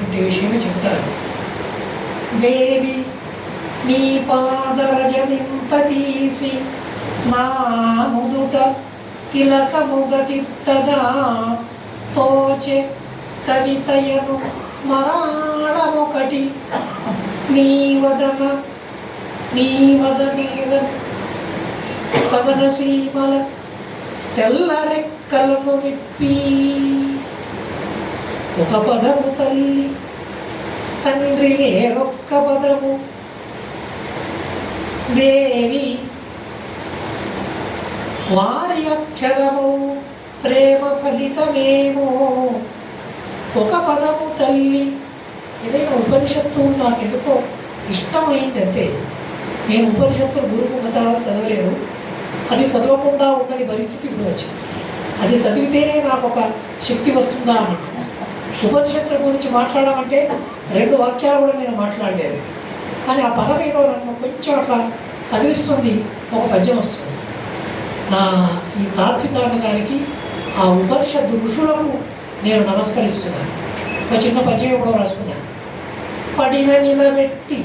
అనేటువంటి విషయమే చెప్తారు. దేవి నీ పాదరజమింత తీసి నా ముదుట తిలకముగతిత్తగా తోచె కవితయను మరాళమొకటి నీ వదన నీ వదనీవ పవన శ్రీమల తెల్ల రెక్కలను విప్పి ఒక పదము తల్లి తండ్రి వేరొక్క పదము. దేవి వారి అక్షరము ప్రేమ ఫలితమేమో. ఒక పదము తల్లి. ఏదైనా ఉపనిషత్తు నాకు ఎందుకో ఇష్టమైంది నేను ఉపనిషత్తులు గురుముఖతాలు చదవలేదు అది చదవకుండా ఉన్నది పరిస్థితి ఇప్పుడు వచ్చింది అది చదివితేనే నాకు ఒక శక్తి వస్తుందా అన్నట్టు. ఉపనిషత్తుల గురించి మాట్లాడమంటే రెండు వాక్యాలు కూడా నేను మాట్లాడలేదు. కానీ ఆ పదం ఏదో నన్ను కొంచెం అట్లా కదిలిస్తుంది ఒక పద్యం వస్తుంది. నా ఈ తాత్వికారణ గారికి ఆ ఉపనిషత్తు ఋషులకు నేను నమస్కరిస్తున్నాను. ఒక చిన్న పద్యం కూడా రాసుకున్నాను పడిన నిలబెట్టి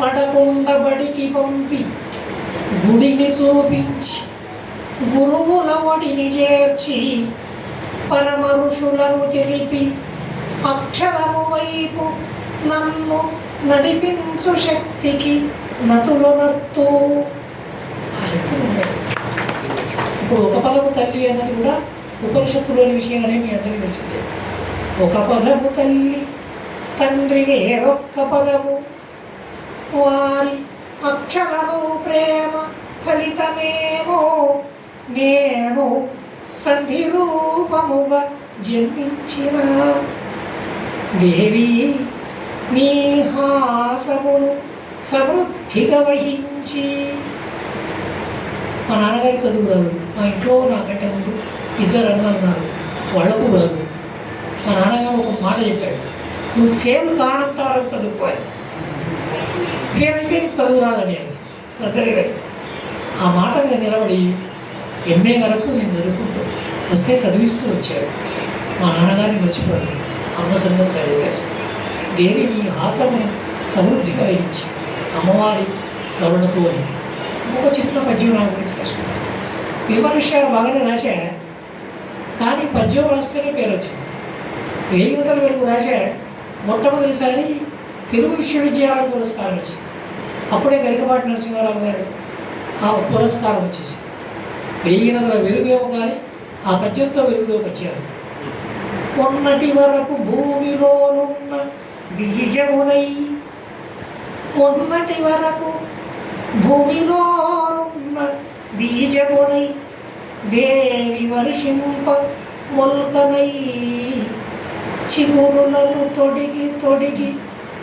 పడకుండబడికి పంపి గుడిని చూపించి గురువుల ఒడిని చేర్చి పరమనుషులను తెలిపి అక్షరము వైపు నన్ను నడిపించు శక్తికి నతులు నత్తు ఇప్పుడు ఒక పదము తల్లి అన్నది కూడా ఉపనిషత్తులోని విషయం అనే మీ అందరికీ తెలిసిందే ఒక పదము తల్లి తండ్రి వేరొక్క పదము. వారి అక్షరము ప్రేమ ఫలితమేమో నేను సంధి రూపముగా జన్మించిన దేవి నీ హాసమును సమృద్ధిగా వహించి. మా నాన్నగారి చదువు రాదు. మా ఇంట్లో నాకంటే ముందు ఇద్దరు అన్నారు ఉన్నారు. వాళ్ళకు రాదు. మా నాన్నగారు ఒక మాట చెప్పాడు. నువ్వు ఫెయిల్ కానంత వరకు చదువుకోవాలి. ఫెయిల్ అయితే నీకు చదువు రాదని శ్రద్ధ ఆ మాట మీద నిలబడి ఎంఏ వరకు నేను చదువుకుంటూ వస్తే చదివిస్తూ వచ్చాడు మా నాన్నగారిని మర్చిపోయాడు అమ్మ సంగతి సరే సరే. దేవి నీ హాసము సమృద్ధిగా వేయించి అమ్మవారి కరుణతో అని ఒక చిన్న పద్యం నా గురించి రాసుకున్నాను విమర్శ బాగానే రాశా? కానీ పద్యం రాస్తేనే పేరు వచ్చింది వెయ్యి వందల వరకు రాశా? మొట్టమొదటిసారి తెలుగు విశ్వవిద్యాలయం పురస్కారం వచ్చింది. అప్పుడే గరికపాటి నరసింహారావు గారు ఆ పురస్కారం వచ్చేసింది. వెయ్యి వందల వెలుగేమో కానీ ఆ పద్యంతో వెలుగులోకి వచ్చారు మొన్నటి వరకు భూమిలోనున్న బీజమునై కొన్నటి వరకు భూమిలోనున్న బీజమునై దేవి వర్షింప మొల్కనై చిగురులను తొడిగి తొడిగి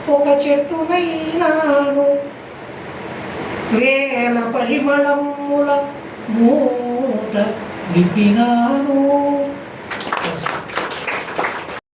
ఒక చెట్టునైనాను వేల పరిమళముల మూట విప్పినాను